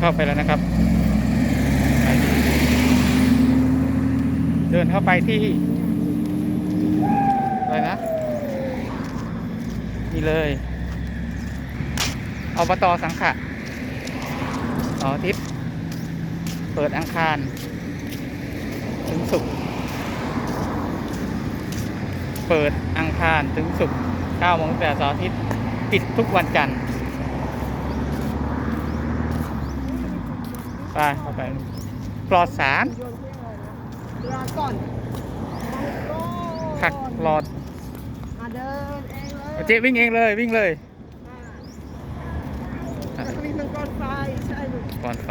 เข้าไปแล้วนะครับ เดินเข้าไปที่อะไรนะนี่เลยอบตสังขะสาร์อาทิตย์เปิดอังคาร ถึงศุกร์เปิดอังคารถึงศุกร์9โมงแต่เสาร์อาทิตย์ ปิดทุกวันจันทร์ ไปเข้าไปปลอดสารรอก่อนผักหลอดมาเดินเองเลยเจ๊วิ่งเองเลยวิ่งเลยอ่าแล้วก็มีมังกรไฟใช่ลูกก่อนไฟ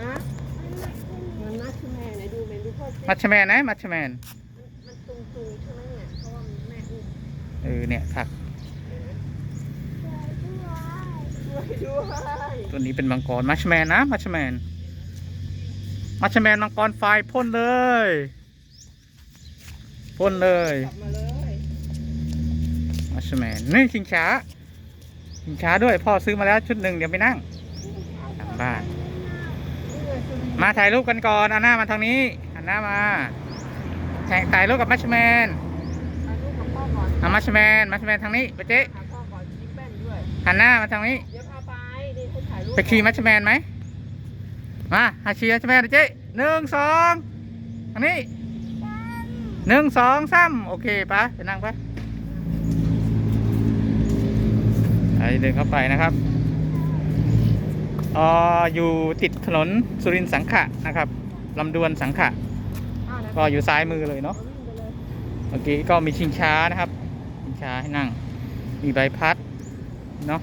ฮะมันนักใช่ไหมไหนดูไหนดูพ่อเจ๊มัชแมนนะมัชแมนมันตุงตุงๆใช่ไหมเนี่ยเพราะว่าแม่อุ้มเออเนี่ยผักช่วยด้วย ตัวนี้เป็นมังกรมัชแมนนะมัชแมนมัชแมนมังกรไฟพ่นเลยพ่นเลยกลับมาเลยมัชแมนนี่ชิงช้าชิงช้าด้วยพ่อซื้อมาแล้วชุดหนึ่งเดี๋ยวไปนั่งทางบ้านนี่เลยสุรินทร์มาถ่ายรูปกันก่อนเอาหน้ามาทางนี้หันหน้ามาแข่งถ่ายรูปกับมัชแมนถ่ายรูปกับพ่อก่อนเอามัชแมนมัชแมนทางนี้ไปเจ๊หาพ่อก่อนยิ้มแป้นด้วยหันหน้ามาทางนี้เดี๋ยวพา ไปขี่มัชแมนไหมมาหาขี่มัชแมนเจ๊หนึ่งสองทางนี้หนึ่งสองสามโอเคปะไปนั่งปะไปเดินเข้าไปนะครับเอ่ออยู่ติดถนนสุรินทร์สังขะนะครับลำดวนสังขะ ก็อยู่ซ้ายมือเลยเนาะวิ่งไปเลยเมื่อกี้ก็มีชิงช้านะครับ ชิงช้าให้นั่ง มีใบพัดเนาะ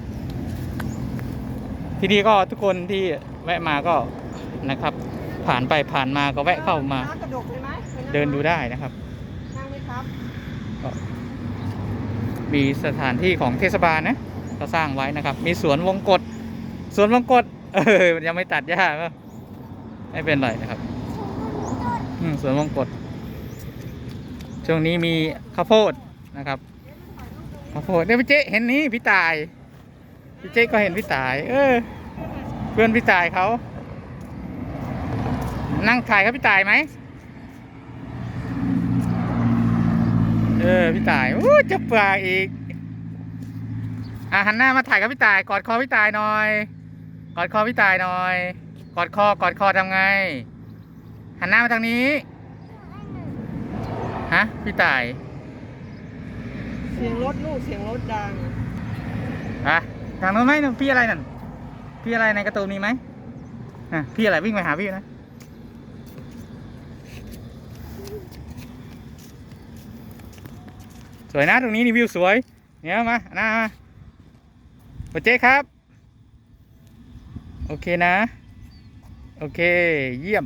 ที่นี่ก็ทุกคนที่แวะมาก็นะครับ ผ่านไปผ่านมาก็แวะเข้ามา น้ำกระดกเลยไหมไปงเดินดูได้นะครับ นั่งไหมครับมีสถานที่ของเทศบาลนะเขาสร้างไว้นะครับ มีสวนวงกฏสวนวงกฏเออยังไม่ตัดหญ้าก็ไม่เป็นไรนะครับอืมสวนวงกฏช่วงนี้มีข้าวโพดนะครับข้าวโพดเนี่ยพี่เจ๊เห็นนี้พี่ตายพี่เจ๊ก็เห็นพี่ตาย เออ เพื่อนพี่ตายเขา นั่งถ่ายครับพี่ตายไหมเออพี่ตายโอ้จะปลาอีกอะหันหน้ามาถ่ายกับพี่ตาย กอดคอพี่ตายหน่อย กอดคอพี่ตายหน่อย กอดคอกอดคอทำไง หันหน้ามาทางนี้ฮะพี่ตาย เสียงรถลูกเสียงรถดังอะทางโน้นไหมพี่อะไรนั่น พี่อะไรในกร์ตูนมีไหมอะพี่อะไรวิ่งไปหาพี่นะสวยนะตรงนี้นี่วิวสวยเนี่ยมาหน้ามาโอเจ๊ครับ โอเคนะ โอเคเยี่ยม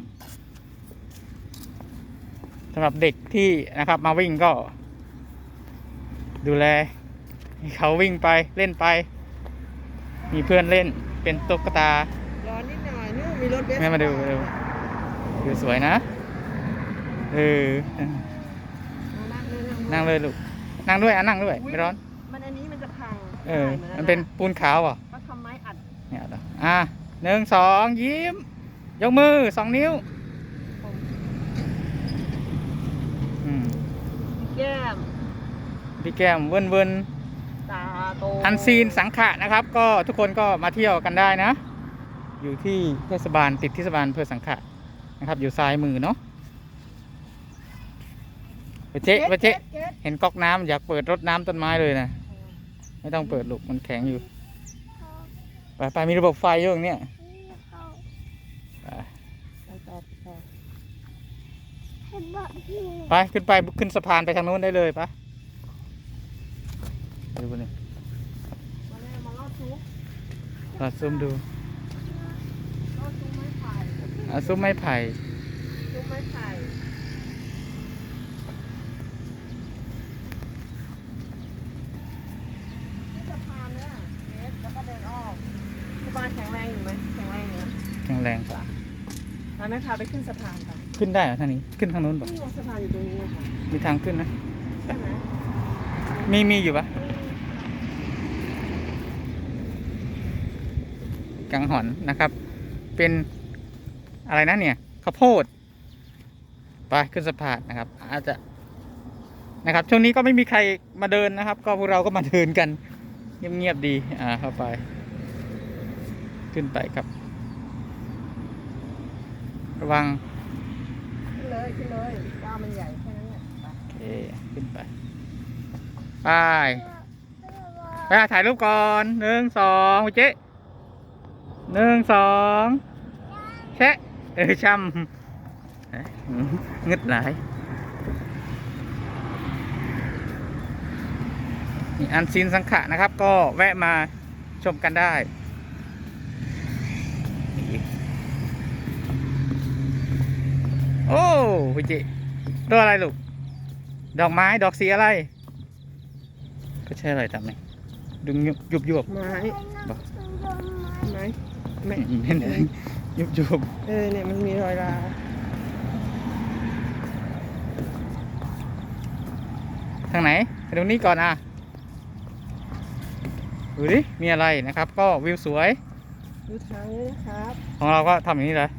สำหรับเด็กที่นะครับมาวิ่งก็ ดูแลให้เขาวิ่งไปเล่นไป มีเพื่อนเล่น เป็นตุ๊กตารอนิดหน่อยนู่นมีรถเบสแม่มาดูมาดูดูสวยนะ เออนั่งเลยนั่งเลยลูก นั่งด้วยอะนั่งด้วย ไม่ร้อน มันอันนี้มันจะพังเออใช่มันเป็นปูนขาวเหรอะก็ทำไม้อัด เนี่ยเหรออะหนึ่งสองยิ้ม ยกมือสองนิ้วผมอืมแก้มพี่แก้มเวินเวินตาโต อันซีนสังขะนะครับ ก็ทุกคนก็มาเที่ยวกันได้นะ อยู่ที่เทศบาลติดเทศบาลอำเภอสังขะนะครับ อยู่ซ้ายมือเนาะไปเจ๊ไปเจ๊ก็ตก็ตเห็นก๊อกน้ำอยากเปิดรดน้ำต้นไม้เลยนะไม่ต้องเปิดลูกมันแข็งอยู่ไปไปมีระบบไฟอยู่ตรงเนี้ยไปไปต่อไปต่อไปขึ้นไปขึ้นสะพานไปทางโน้นได้เลยปะดูบนนี้ มาเลยมาลอดซุก เราซูมดู ลอดซุกไม้ไผ่อะซุ้มไม้ไผ่ซุกไม้ไผ่ที่สะพานเนี่ยเนสแล้วก็เดินอ้อมสะพานแข็งแรงอยู่ไหมแข็งแรงอยู่นะแข็งแรงกว่าพาแม่พาไปขึ้นสะพานไปขึ้นได้เหรอทางนี้ ขึ้นทางโน้นปะนี่ไงสะพานอยู่ตรงนี้ค่ะ มีทางขึ้นนะใช่ไหมมีมีอยู่ปะ กังหอนนะครับ เป็นอะไรนะเนี่ยข้าวโพดไปขึ้นสะพานนะครับ อาจจะนะครับ ช่วงนี้ก็ไม่มีใครมาเดินนะครับ ก็พวกเราก็มาเดินกัน เงียบๆดีอ่าเข้าไป ขึ้นไปครับ ระวังขึ้นเลยขึ้นเลยก้าวมันใหญ่แค่นั้นแหละไปโอเคขึ้นไปไปไปถ่ายรูปก่อนหนึ่งสองเจ๊ หนึ่งสองแชะเออช่ำเงึดหลายนี่อันซีนสังขะนะครับ ก็แวะมาชมกันได้โอ้พี่จิดอกอะไรลูก ดอกไม้ดอกสีอะไร ก็ใช่อะไรทำไมดึงยุบยุบยุบไม้ บอกไม้ไม่ไม่เห็นยุบยุบเออเนี่ยมันมีรอยราวทางไหนไปตรงนี้ก่อนอะดูดิมีอะไรนะครับ ก็วิวสวยดูทางนี้นะครับของเราก็ทำอย่างนี้เลย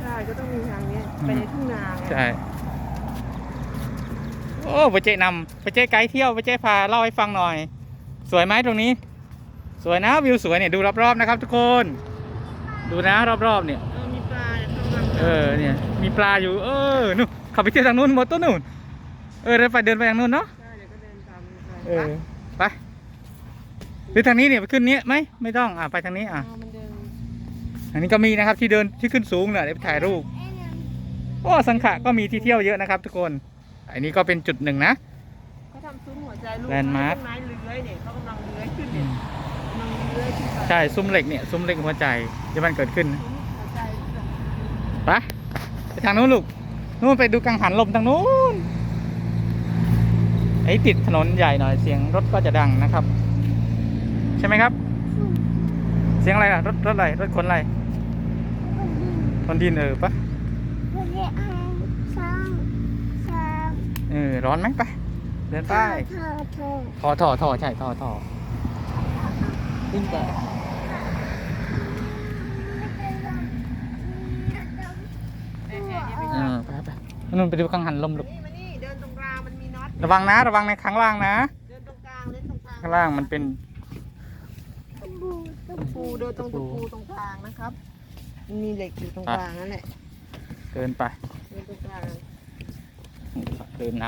ใช่ก็ต้องมีทางนี้อืมไปในทุ่งนาไงใช่โอ้ไปเจ๊นำไปเจ๊ไกด์เที่ยวไปเจ๊พาเล่าให้ฟังหน่อย สวยไหมตรงนี้ สวยนะวิวสวยเนี่ยดูรอบๆนะครับ ทุกคน ดูนะรอบๆเนี่ยเออมีปลาเนี่ยกำลังเออเนี่ยมีปลาอยู่เออนู่นขับไปเที่ยวทางนู้นหมดตัวนู่นเออเดินไปเดินไปทางนู้นเนาะใช่เดี๋ยวก็เดินตามไปเออไปหรือทางนี้เนี่ยไปขึ้นเนี้ยไหมไม่ต้องอะไปทางนี้อะเอามันเดินทางนี้ก็มีนะครับที่เดินที่ขึ้นสูงเนี่ยเดี๋ยวไปถ่ายรูปโอ้สังขะก็มีที่เที่ยวเยอะนะครับ ทุกคน อันนี้ก็เป็นจุดหนึ่งนะเขาทำซุ้มหัวใจลูก Landmark ต้นไม้เลื้อยเนี่ยเขากำลังเลื้อยขึ้นเนี่ย ใช่ ซุ้มเหล็กเนี่ย ซุ้มเหล็กหัวใจที่มันเกิดขึ้นซุ้มหัวใจลูกไปไปทางนู้นลูกนู้นไปดูกังหันลมทางนู้นไอ้ติดถนนใหญ่หน่อยเสียงรถก็จะดังนะครับ ใช่ไหมครับ เสียงอะไรล่ะรถรถอะไรรถขนอะไรคนดินเออปะเออร้อนไหมไปเดินไปทอทอทอใช่ทอทอขึ้นไปเออไปไป นู่นไปดูกังหันลมลูกนี่มานี่เดินตรงกลางมันมีน็อตระวังนะ ระวังในข้างล่างนะ เดินตรงกลางเล่นตรงกลางข้างล่างมันเป็นตะปูเดินตรงตะปูตรงกลางนะครับมันมีเหล็กอยู่ตรงกลางนั่นแหละเดินไปเดินตรงกลางเดินน